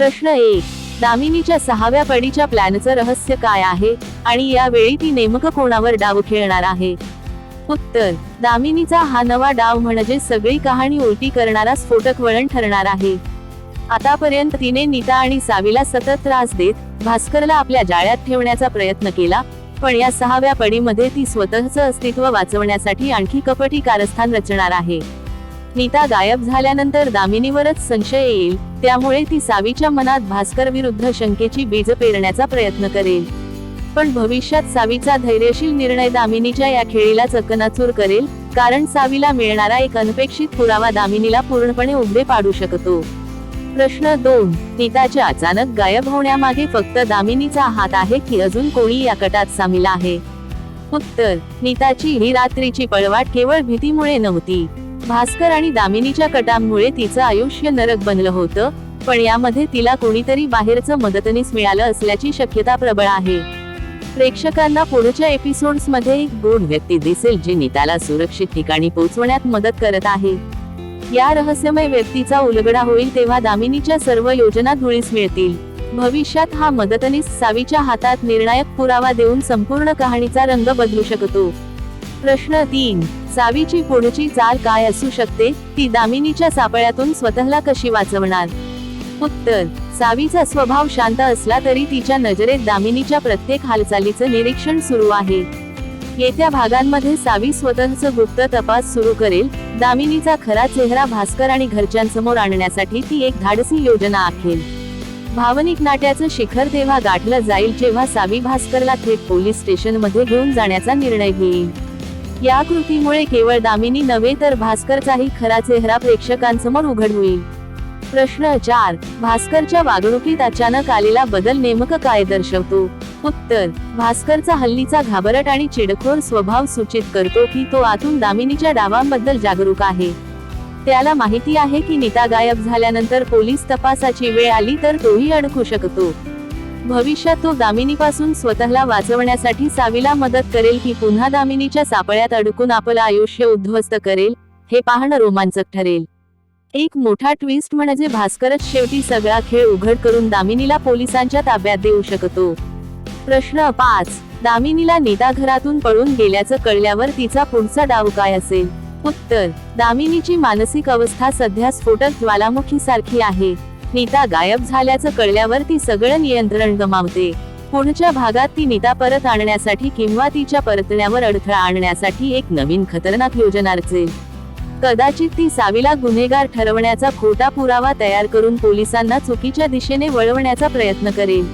प्रश्न एक. दामिनीच्या सहाव्या पडीच्या प्लॅनचं रहस्य काय आहे? आणि यावेळी ती नेमकं कोणावर डाव खेळणार आहे? उत्तर. दामिनीचा हा नवा डाव म्हणजे सगळी कहाणी उलटी करणारा स्फोटक वळण ठरणार आहे. आतापर्यंत तिने नीता आणि सावीला सतत त्रास देत भास्करला आपल्या जाळ्यात ठेवण्याचा प्रयत्न केला पण या सहाव्या पडीमध्ये ती स्वतःचं अस्तित्व वाचवण्यासाठी आणखी कपटी कारस्थान रचणार आहे. नीता गायब झाल्यानंतर दामिनीवरच संशय येईल त्यामुळे ती सावीच्या मनात भास्कर विरुद्ध शंकेची बीज पेरण्याचा प्रयत्न करेल. पण भविष्यात सावीचा धैर्यशील निर्णय दामिनीच्या या खेळीला चकनाचूर करेल कारण सावीला मिळणारा एक अनपेक्षित पुरावा दामिनीला पूर्णपणे उभे पाडू शकतो. प्रश्न दोन नीताच्या अचानक गायब होण्यामागे फक्त दामिनीचा हात आहे की अजून कोणी या कटात सामील आहे? उत्तर नीताची ही रात्रीची पळवाट केवळ भीतीमुळे नव्हती. भास्कर आणि दामिनीच्या कटांमुळे तिचं आयुष्य नरक बनलं होतं पण यामध्ये तिला कोणीतरी बाहेरचं मदतनीस मिळालं असल्याची शक्यता प्रबळ आहे. प्रेक्षकांना पुढच्या एपिसोड्समध्ये एक गोड व्यक्ती दिसेल जी नीताला सुरक्षित ठिकाणी पोहोचवण्यात मदत करत आहे. या रहस्यमय व्यक्तीचा उलगडा होईल तेव्हा दामिनीच्या सर्व योजना धुळीस मिळतील. भविष्यात हा मदतनीस सावीच्या हातात निर्णायक पुरावा देऊन संपूर्ण कहाणीचा रंग बदलू शकतो. प्रश्न तीन. सावीची पुढची चाल काय असू शकते? ती दामिनीच्या सापळ्यातून स्वतःला कशी वाचवणार? उत्तर. सावीचा स्वभाव शांत असला तरी तिच्या नजरेत दामिनीच्या प्रत्येक हालचालीचं निरीक्षण सुरू आहे. येत्या भागांमध्ये सावी स्वतःच गुप्त तपास सुरू करेल. दामिनीचा खरा चेहरा भास्कर आणि घरच्यांसमोर आणण्यासाठी ती एक धाडसी योजना आखेल. भावनिक नाट्याचं शिखर तेव्हा गाठलं जाईल जेव्हा सावी भास्करला थेट पोलीस स्टेशनमध्ये घेऊन जाण्याचा निर्णय घेईल. या कृतीमुळे केवळ दामिनी नव्हे तर भास्करचाही खरा चेहरा प्रेक्षकांसमोर उघड होईल. प्रश्न चार भास्करच्या वागणुकीत अचानक आलेला बदल नेमकं काय दर्शवतो? उत्तर भास्करचा हल्लीचा घाबरट आणि चिडखोर स्वभाव सूचित करतो की तो आतून दामिनीच्या डावांबद्दल जागरूक आहे. त्याला माहिती आहे की नीता गायब झाल्यानंतर पोलीस तपासाची वेळ आली तर तोही अडकू शकतो. भविष्यात तो दामिनीपासून स्वतःला वाचवण्यासाठी सावीला मदत करेल की पुन्हा दामिनीच्या सापळ्यात अडकून आपलं आयुष्य उद्ध्वस्त करेल हे पाहणं रोमांचक ठरेल. एक मोठा ट्विस्ट म्हणजे भास्करच शेवटी सगळा खेळ उघड करून दामिनीला पोलिसांच्या ताब्यात देऊ शकतो. प्रश्न पाच. दामिनीला नेता घरातून पळून गेल्याचं कळल्यावर तिचा पुढचा डाव काय असेल? उत्तर. दामिनीची मानसिक अवस्था सध्या स्फोटक ज्वालामुखी सारखी आहे. नीता गायब झाल्याचं कळल्यावर ती सगळं नियंत्रण गमावते. पुढच्या भागात ती नीता परत आणण्यासाठी किंवा तिच्या परतण्यावर अडथळा आणण्यासाठी एक नवीन खतरनाक योजना रचेल. कदाचित ती सावीला गुन्हेगार ठरवण्याचा खोटा पुरावा तयार करून पोलिसांना चुकीच्या दिशेने वळवण्याचा प्रयत्न करेल.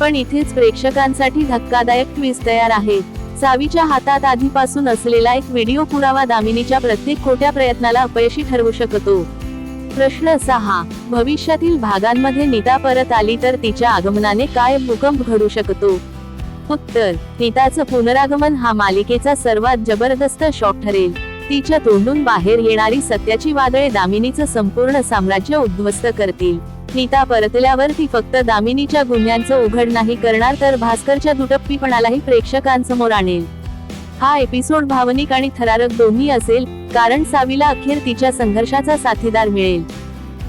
पण इथेच प्रेक्षकांसाठी धक्कादायक ट्विस्ट तयार आहे. सावीच्या हातात आधीपासून असलेला एक व्हिडिओ पुरावा दामिनीच्या प्रत्येक खोट्या प्रयत्नाला अपयशी ठरवू शकतो. प्रश्न सहा भविष्यातील भागांमध्ये नीता परत आली तर तिच्या आगमनाने काय भूकंप घडू शकतो? उत्तर नीताचं पुनरागमन हा मालिकेचा सर्वात जबरदस्त शॉक ठरेल. तिच्या तोंडून बाहेर येणारी सत्याची वादळे दामिनीचं संपूर्ण साम्राज्य उद्ध्वस्त करतील. नीता परतल्यावर ती फक्त दामिनीच्या गुन्ह्यांचं उघड नाही करणार तर भास्करच्या दुटप्पीपणालाही प्रेक्षकांसमोर आणेल. हा एपिसोड भावनिक आणि थरारक दोन्ही असेल कारण सावीला अखेर तिच्या संघर्षाचा साथीदार मिळेल.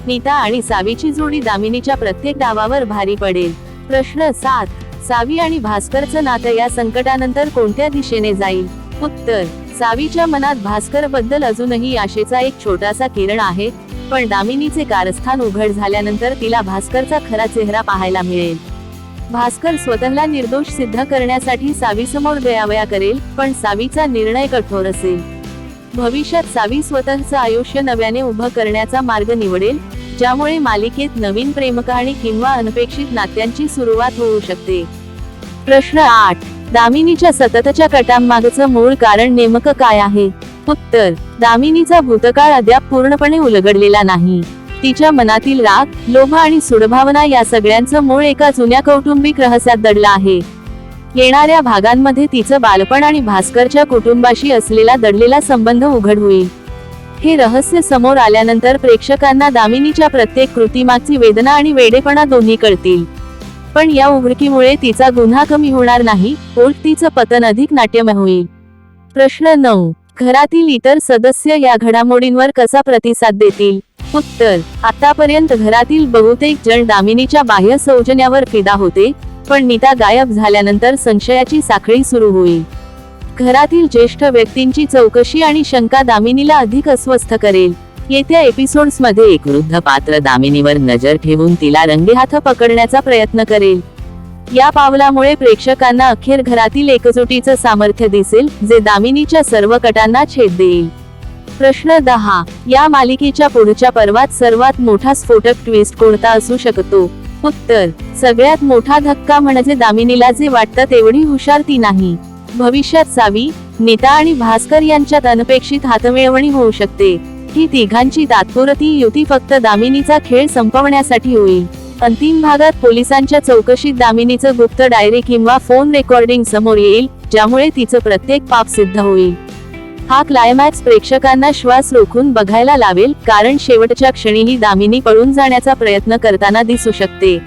नीता आणि सावीची जोडी दामिनीच्या प्रत्येक डावावर भारी पडेल. प्रश्न सात सावी आणि भास्करचं नातं या संकटानंतर कोणत्या दिशेने जाईल? उत्तर सावीच्या मनात भास्करबद्दल अजूनही आशेचा एक छोटासा किरण आहे पण दामिनीचे कारस्थान उघड झाल्यानंतर तिला भास्करचा खरा चेहरा पाहायला मिळेल. भास्कर स्वतःला निर्दोष सिद्ध करण्यासाठी सावीसमोर दयावया करेल पण सावीचा निर्णय कठोर असेल. भविष्यात सावी स्वतःचं आयुष्य नव्याने उभं करण्याचा मार्ग निवडेल ज्यामुळे मालिकेत नवीन प्रेमकहाणी किंवा अनपेक्षित नात्यांची सुरुवात होऊ शकते. प्रश्न आठ. दामिनीच्या सततच्या कटांमागचं मूळ कारण नेमकं काय आहे? उत्तर. दामिनीचा भूतकाळ अद्याप पूर्णपणे उलगडलेला नाही. तिच्या मनातील राग लोभ आणि सुडभावना या सगळ्यांचं मूळ एका जुन्या कौटुंबिक रहस्यात दडलं आहे. येणाऱ्या भागांमध्ये तिचं बालपण आणि भास्करच्या कुटुंबाशी असलेला दडलेला संबंध उघड होईल. हे रहस्य समोर आल्यानंतर प्रेक्षकांना दामिनीच्या प्रत्येक कृतीमागची वेदना आणि वेडेपणा दोन्ही कळतील. पण या उघडकीमुळे तिचा गुन्हा कमी होणार नाही उलट तिचं पतन अधिक नाट्यमय होईल. प्रश्न नऊ. घरातील इतर सदस्य या घडामोडींवर कसा प्रतिसाद देतील? उत्तर आतापर्यंत घरातील बहुतेक जण दामिनीच्या बाह्य सौजन्यावर फिदा होते पण नीता गायब झाल्यानंतर संशयाची साखळी सुरू होईल. घरातील ज्येष्ठ व्यक्तींची चौकशी आणि शंका दामिनीला अधिक अस्वस्थ करेल. येत्या एपिसोड्समध्ये एक वृद्ध पात्र दामिनीवर नजर ठेवून तिला रंगेहाथ पकडण्याचा प्रयत्न करेल. या पावलामुळे प्रेक्षकांना अखेर घरातील एकजुटीचं सामर्थ्य दिसेल जे दामिनीच्या सर्व कटांना छेद देईल. प्रश्न दहा. या मालिकेच्या पुढच्या पर्वात सर्वात मोठा स्फोटक ट्विस्ट कोणता असू शकतो? उत्तर सगळ्यात मोठा धक्का म्हणजे दामिनीला जे वाटतं तेवढी हुशार ती नाही. भविष्यात सावी नीता आणि भास्कर यांच्यात अनपेक्षित हातमिळवणी होऊ शकते. ही तिघांची तात्पुरती युती फक्त दामिनीचा खेळ संपवण्यासाठी होईल. अंतिम भागात पोलिसांच्या चौकशीत दामिनीचं गुप्त डायरी किंवा फोन रेकॉर्डिंग समोर येईल ज्यामुळे तिचं प्रत्येक पाप सिद्ध होईल. हा क्लायमॅक्स प्रेक्षकांना श्वास रोखून बघायला लावेल कारण शेवटच्या क्षणीही दामिनी पळून जाण्याचा प्रयत्न करताना दिसू शकते.